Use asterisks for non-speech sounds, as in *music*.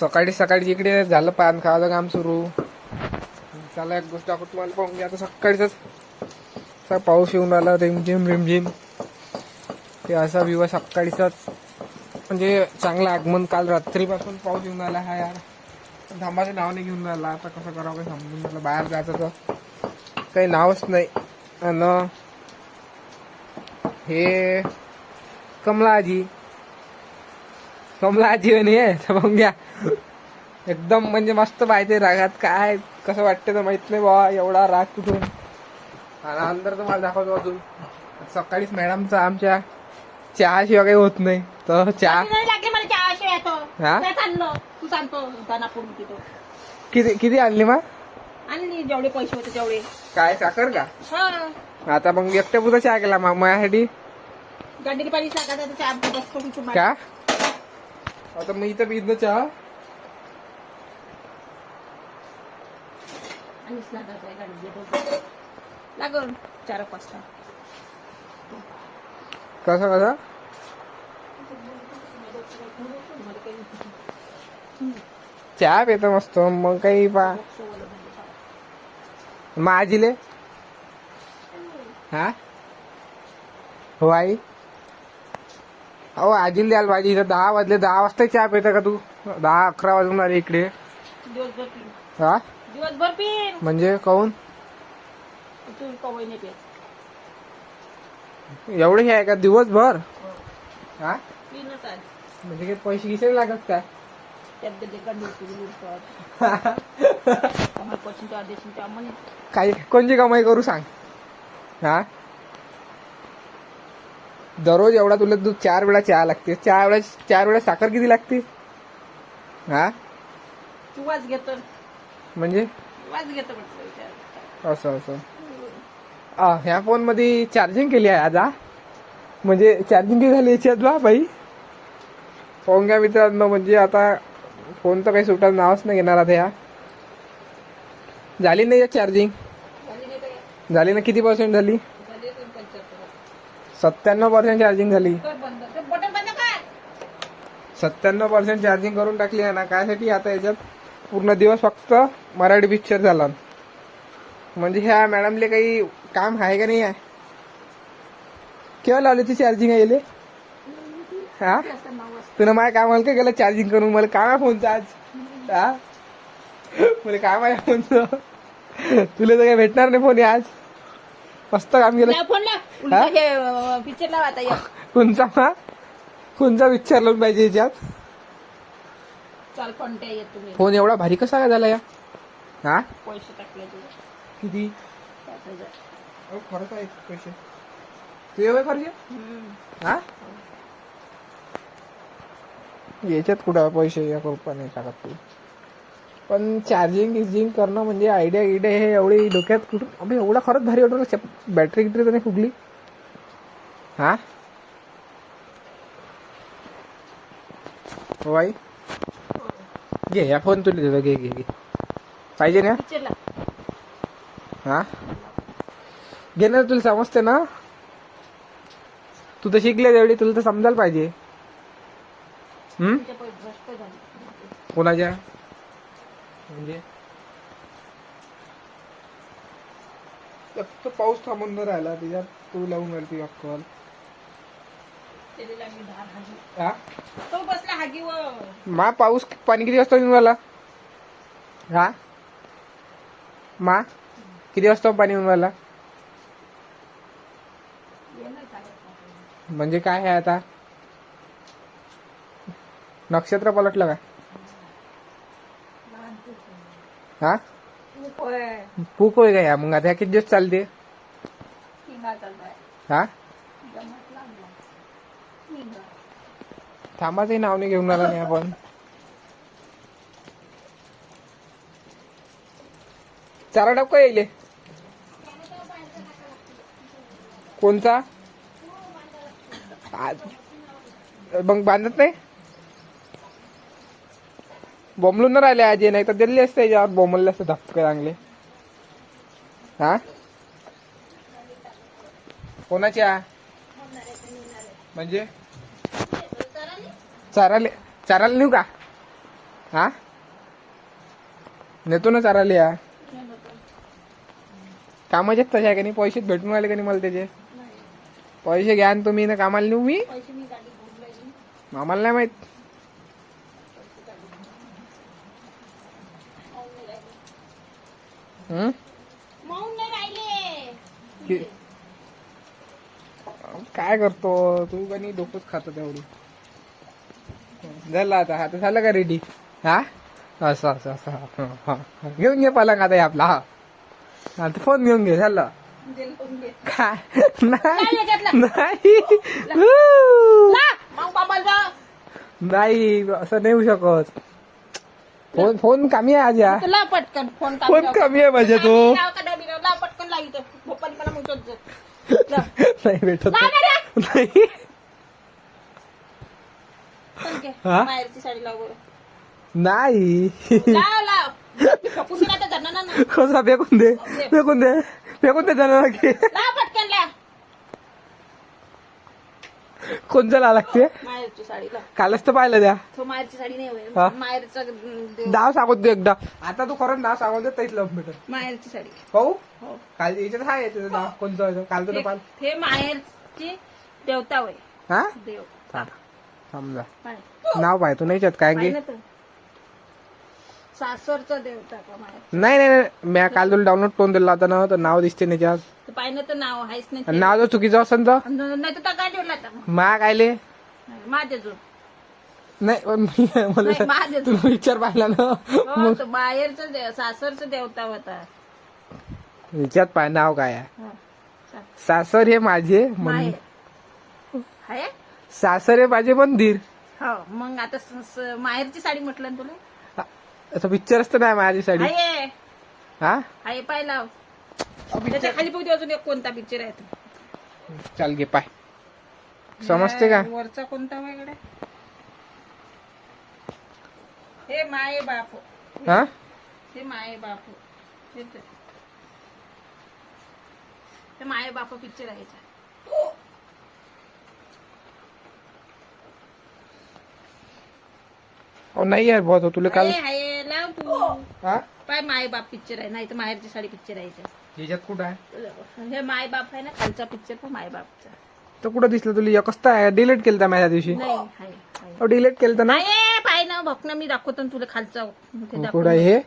सकाळी सकाळी इकडे झालं पान खावाचं काम सुरू. चला एक गोष्ट आपण तुम्हाला पाहून घ्या. आता सकाळीच पाऊस येऊन आला रिमझिम रिमझिम. ते असा विवा सकाळीच म्हणजे चांगलं आगमन काल रात्रीपासून पाऊस येऊन आला हा यार. थांबाचं नाव नाही घेऊन राहिला. आता कसं करावं काही समजून म्हटलं बाहेर जायचं तर काही नावच नाही. आणि हे कमला आजी कमला आजी म्हणे तर मग घ्या एकदम म्हणजे मस्त पाहिजे रागात. काय कसं वाटतं तर माहीत नाही बाबा एवढा राग कुठून? आणि अंदर तुम्हाला दाखवतो अजून. सकाळीच मॅडमचा आमच्या चहाशिवाय काही होत नाही. तर चहा चहा शिवाय हा? किती किती आणली मग? आणली जेवढे पैसे होते तेवढे. काय साखर का? हा. आता मग एकट्या पुढं चहा केला मग माझ्यासाठी? पाणी चहा का? आता मग इथं पित चहा. आहे. लागल चार पाच तास. कसं कसं? चहा पितो मस्त मग काही पा. मग आजीले हा? हो आई? अहो आजीला द्याल पाहिजे इथं. दहा वाजले दहा वाजता चहा पिता का तू? दहा अकरा वाजून आले इकडे. दिवसभर हा? दिवसभर म्हणजे काहून? तू कवय नाही पित? एवढे हे आहे का दिवसभर? हा. आहे म्हणजे काही पैसे गिसे लागत काय? त्यात *laughs* आम्हाला काही कोणची कमाई करू सांग? हा? दररोज एवढा तुला तू चार वेळा चहा लागते. चार वेळा चार वेळा साखर किती लागते? हा? तू वाज घेतो. म्हणजे? वाज घेतो असं असं. आ, ह्या फोनमध्ये चार्जिंग केली आहे आज हा? म्हणजे चार्जिंग किती झाली याच्यात बा बाई? फोन घ्या मित्रांनो म्हणजे आता फोन तर काही सुटायचं नावच नाही घेणार आता ह्या. झाली नाही चार्जिंग झाली ना? किती पर्सेंट झाली? सत्त्याण्णव पर्सेंट चार्जिंग झाली. सत्त्याण्णव पर्सेंट चार्जिंग करून टाकली आहे ना कायसाठी आता याच्यात पूर्ण दिवस फक्त मराठी पिक्चर झाला. म्हणजे ह्या मॅडमले काही काम आहे का नाही आहे? केव्हा लावली ती चार्जिंग आहे? हा. तुला माझ्या कामाला काय गेलं चार्जिंग करून? मला काम आहे फोनचं आज. हा? मला काम आहे फोनचं. तुला तर काही भेटणार नाही फोन आज. मस्त काम केलं. हे? पिक्चर लाव आता कोणचा हा कोणचा पिक्चर लावून पाहिजे याच्यात? चाल कोणत्या येत तुम्ही? फोन एवढा भारी कसा काय झाला या? हा? पैसे टाकले तुझे. किती? पाच हजार. अहो, खरंच आहे पैसे. तू एवढे खर्च हम्म. हा? याच्यात कुठं पैसे या नाही टाकत तू? पण चार्जिंग गिर्जिंग करणं म्हणजे आयडिया गिडिया हे एवढी डोक्यात कुठून अबे एवढा खरंच भारी वाटतो बॅटरी गिटरी तर नाही फुगली? हा? हो आई. घे या फोन तुला देतो घे घे घे. पाहिजे ना? हा? घे ना तुला समजते ना? तू तर शिकले तेवढी तुला तर समजायला पाहिजे. हम्म? कोणाच्या? म्हणजे? फक्त पाऊस थांबून राहिला त्याच्यात तू लावून राहिली ती अक्कल. हा? तो बसला हागीवर मा पाऊस पाणी किती वाजता येऊन राहिला? हा? मा किती वाजता पाणी येऊन राहिला. म्हणजे काय आहे आता? नक्षत्र पलटलं आहे. हा. पूक होय काय मग आता ह्या किती दिवस चालते. हा. थांबाचंही नाव नाही घेऊन आला नाही आपण. चारा डबका येईल कोणचा? आज- मग बांधत नाही? बोंबलून ना राहिले आजी नाही तर दिल्ली असते याच्यावर. बोंबलले असते धक्के चांगले. हा? कोणाच्या? म्हणजे? चाराले चाराला नेऊ का? हा? नेतो ना चारायला या. कामाच्याच तशा आहे का नाही? पैसेच भेटून आले का नाही मला त्याचे? पैसे घ्या आणि तुम्ही ना कामाला नेऊ मी. आम्हाला नाही माहीत. हं? कि- काय करतो? तू का नाही डोकंच खातो तेवढी झालं आता आता झालं का रेडी हा? असं असं असं हा. घेऊन घे पलंग आता आपला हा. आता फोन घेऊन घे झालं. काय नाही? नाही. असं नाही होऊ शकत. फोन फोन कमी आहे आज या. पटकन फोन काम फोन लाव. कमी आहे माझ्या तो. पटकन लाव नाही भेटत. नाही. हा? माहेरची साडी लाव बरं. नाही लाव लाव ना कसा फेकून दे फेकून दे फेकून दे की लाव पटकन लाव कोणचं ला लागते माहेरची साडी लाव कालच तर पाहिलं द्या तो माहेरची साडी नाही हा? होय माहेरचा देव नाव सांगून दे एकदा आता तू खरं नाव सांगून दे तेच लव भेटत माहेरची साडी पाहू हो. काल याच्यात आहे त्याचं नाव कोणतं? काल तुला ते- पाल ते माहेरची देवता होय हा? देव. समजा पाय नाव पाय तू नाही याच्यात काय की पाहिलं सासरचा देवता का माहेर नाही नाही नाही. मी काल तुला डाउनलोड करून दिला होता ना तर नाव दिसते त्याच्यात तर पाहिलं तर नाव आहेच नाही आणि ते. नाव जर चुकीचं असेल तर. नाही तर काय ठेवला मग? मा कायले माझ्या जो नाही पण मी मला नाही, तुला विचार पाहिला ना. हो, तो बाहेरचा देव सासरचा देवता होता. याच्यात पाय नाव काय आहे? हा. सासर हे माझे आहे? सासर हे माझे मंदिर. हो मग आता स- स- माहेरची साडी म्हटलं ना तुला? असं पिक्चर असतं नाही माझी साडी. आहे. हा? आहे पाहिला त्याच्याखाली बघते अजून एक कोणता पिक्चर आहे तो. चाल घे पाय. समजते का? वरचा कोणता वेगळा हे माये बाप. हा? हे माये बाप. हे ते. हे माये बाप पिक्चर आहे याचा. अहो, नाही यार बहुत तुला काल आहे, आहे, लाव तू हा पाय माये बाप पिक्चर आहे नाही तर माहेरची साडी पिक्चर आहे याचा. याच्यात कुठं आहे हे माय बाप आहे ना खालचा पिक्चर पण माय बापचा तर कुठं दिसलं तुला एकच तर आहे डिलीट केलं तर माझ्या दिवशी नाही आहे, आहे. डिलीट केलं तर ना आहे पाय ना बघ ना मी दाखवतो ना तुला खालचा ते. कुठं आहे हे